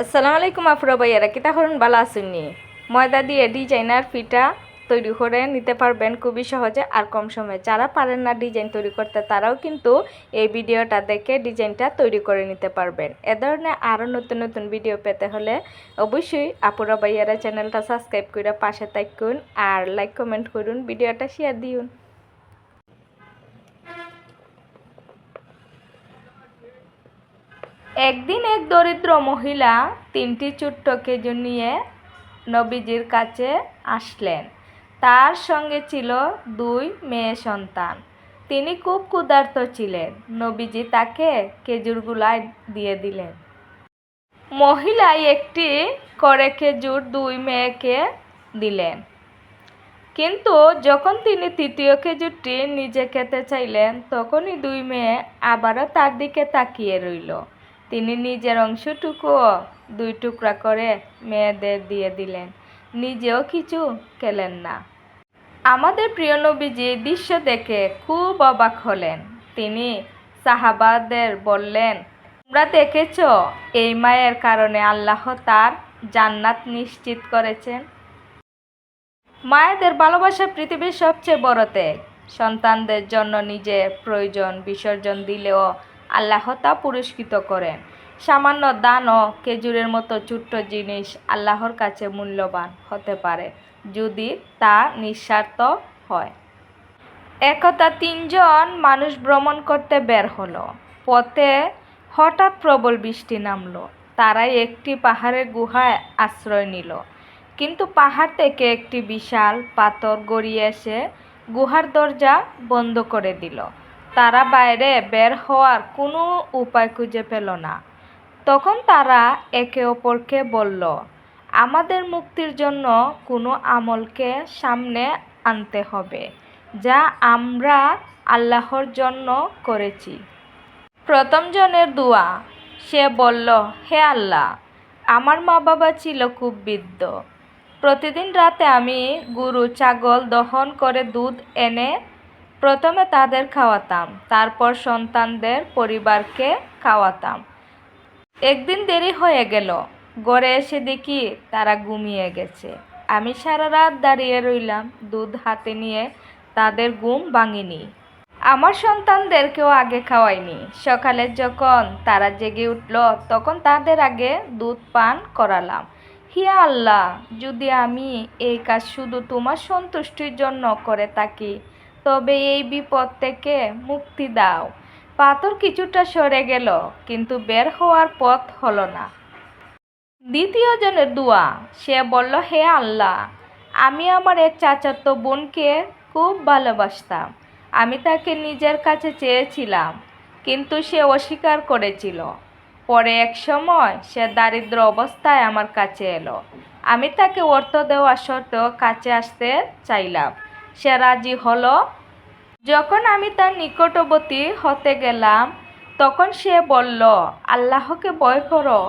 আসসালামু আলাইকুম আফরা ভাইয়ারা, কিতা ভালো আসুননি ময়দা দিয়ে ডিজাইনার ফিটা তৈরি করে নিতে পারবেন খুবই সহজে আর কম সময়ে। যারা পারেন না ডিজাইন তৈরি করতে, তারাও কিন্তু এই ভিডিওটা দেখে ডিজাইনটা তৈরি করে নিতে পারবেন। এ ধরনের আরও নতুন নতুন ভিডিও পেতে হলে অবশ্যই আপুরা ভাইয়ারা চ্যানেলটা সাবস্ক্রাইব করে পাশে থাকুন আর লাইক, কমেন্ট করুন, ভিডিওটা শেয়ার দিন একদিন এক দরিদ্র মহিলা তিনটি ছোট্ট খেজুর নিয়ে নবীজির কাছে আসলেন। তার সঙ্গে ছিল দুই মেয়ে সন্তান। তিনি খুব ক্ষুধার্ত ছিলেন। নবীজি তাকে খেজুরগুলাই দিয়ে দিলেন। মহিলা একটি করে খেজুর দুই মেয়েকে দিলেন। কিন্তু যখন তিনি তৃতীয় খেজুরটি নিজে খেতে চাইলেন, তখনই দুই মেয়ে আবারও তার দিকে তাকিয়ে রইল। তিনি নিজের অংশটুকুও দুই টুকরা করে মেয়েদের দিয়ে দিলেন। নিজেও কিছু খেলেন না। আমাদের প্রিয় নবীজি দৃশ্য দেখে খুব অবাক হলেন। তিনি সাহাবাদের বললেন, তোমরা দেখেছ এই মায়ের কারণে আল্লাহ তার জান্নাত নিশ্চিত করেছেন? মায়েদের ভালোবাসা পৃথিবীর সবচেয়ে বড় ত্যাগ। সন্তানদের জন্য নিজের প্রয়োজন বিসর্জন দিলেও আল্লাহ তা পুরস্কৃত করেন। সামান্য দান ও খেজুরের মতো ছোট্ট জিনিস আল্লাহর কাছে মূল্যবান হতে পারে, যদি তা নিঃস্বার্থ হয়। একদা তিনজন মানুষ ভ্রমণ করতে বের হলো। পথে হঠাৎ প্রবল বৃষ্টি নামলো। তারাই একটি পাহাড়ের গুহায় আশ্রয় নিল। কিন্তু পাহাড় থেকে একটি বিশাল পাথর গড়িয়ে এসে গুহার দরজা বন্ধ করে দিল। তারা বাইরে বের হওয়ার কোনো উপায় খুঁজে পেল না। তখন তারা একে অপরকে বলল, আমাদের মুক্তির জন্য কোনো আমলকে সামনে আনতে হবে, যা আমরা আল্লাহর জন্য করেছি। প্রথম জনের দোয়া, সে বলল, হে আল্লাহ, আমার মা বাবা ছিল খুব বৃদ্ধ। প্রতিদিন রাতে আমি গরু, ছাগল দহন করে দুধ এনে প্রথমে তাদের খাওয়াতাম, তারপর সন্তানদের পরিবারকে খাওয়াতাম। একদিন দেরি হয়ে গেল গড়ে এসে দেখি তারা ঘুমিয়ে গেছে। আমি সারা রাত দাঁড়িয়ে রইলাম, দুধ হাতে নিয়ে তাদের ঘুম ভাঙিনি। আমার সন্তানদেরকেও আগে খাওয়াইনি। সকালে যখন তারা জেগে উঠল, তখন তাদের আগে দুধ পান করালাম। হিয়া আল্লাহ, যদি আমি এই কাজ শুধু তোমার সন্তুষ্টির জন্য করে থাকি তবে এই বিপদ থেকে মুক্তি দাও। পাথর কিছুটা সরে গেল, কিন্তু বের হওয়ার পথ হলো না। দ্বিতীয় জনের দোয়া, সে বলল, হে আল্লাহ, আমি আমার এক চাচাতো বোনকে খুব ভালোবাসতাম। আমি তাকে নিজের কাছে চেয়েছিলাম, কিন্তু সে অস্বীকার করেছিল। পরে এক সময় সে দারিদ্র অবস্থায় আমার কাছে এলো। আমি তাকে অর্থ দেওয়া সত্ত্বেও কাছে আসতে চাইলাম। সে রাজি হলো। যখন আমি তার নিকটবর্তী হতে গেলাম, তখন সে বলল, আল্লাহকে ভয় করো,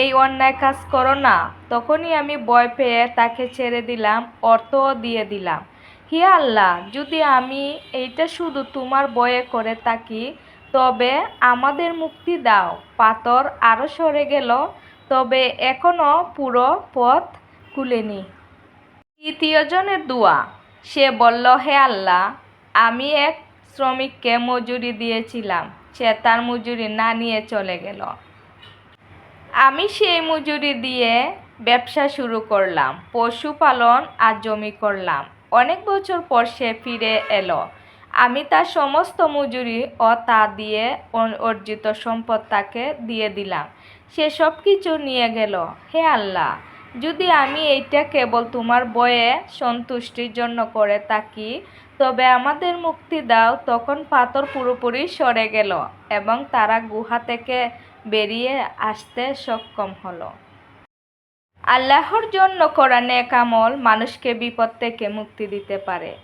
এই অন্যায় কাজ করো না। তখনই আমি ভয় পেয়ে তাকে ছেড়ে দিলাম অর্থও দিয়ে দিলাম, হে আল্লাহ, যদি আমি এইটা শুধু তোমার বয়ে করে থাকি, তবে আমাদের মুক্তি দাও। পাথর আরও সরে গেল, তবে এখনও পুরো পথ খুলেনি। তৃতীয় জনের দোয়া। সে বলল, হে আল্লাহ, আমি এক শ্রমিককে মজুরি দিয়েছিলাম। সে তার মজুরি না নিয়ে চলে গেল। আমি সেই মজুরি দিয়ে ব্যবসা শুরু করলাম, পশুপালন আর জমি করলাম। অনেক বছর পর সে ফিরে এলো। আমি তার সমস্ত মজুরি ও তা দিয়ে অর্জিত সম্পদ তাকে দিয়ে দিলাম। সে সব কিছু নিয়ে গেল। হে আল্লাহ যদি আমি এইটা কেবল তোমার বয়ে সন্তুষ্টির জন্য করে থাকি, তবে আমাদের মুক্তি দাও, তখন পাথর পুরোপুরি সরে গেল এবং তারা গুহা থেকে বেরিয়ে আসতে সক্ষম হলো। আল্লাহর জন্য করা নেক আমল মানুষকে বিপদ থেকে মুক্তি দিতে পারে।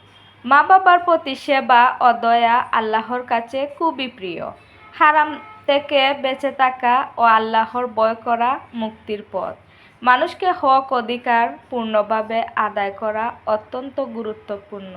মা বাবার প্রতি সেবা ও দয়া আল্লাহর কাছে খুবই প্রিয়। হারাম থেকে বেঁচে থাকা ও আল্লাহর বয় করা মুক্তির পথ। মানুষকে হক অধিকার পূর্ণভাবে আদায় করা অত্যন্ত গুরুত্বপূর্ণ।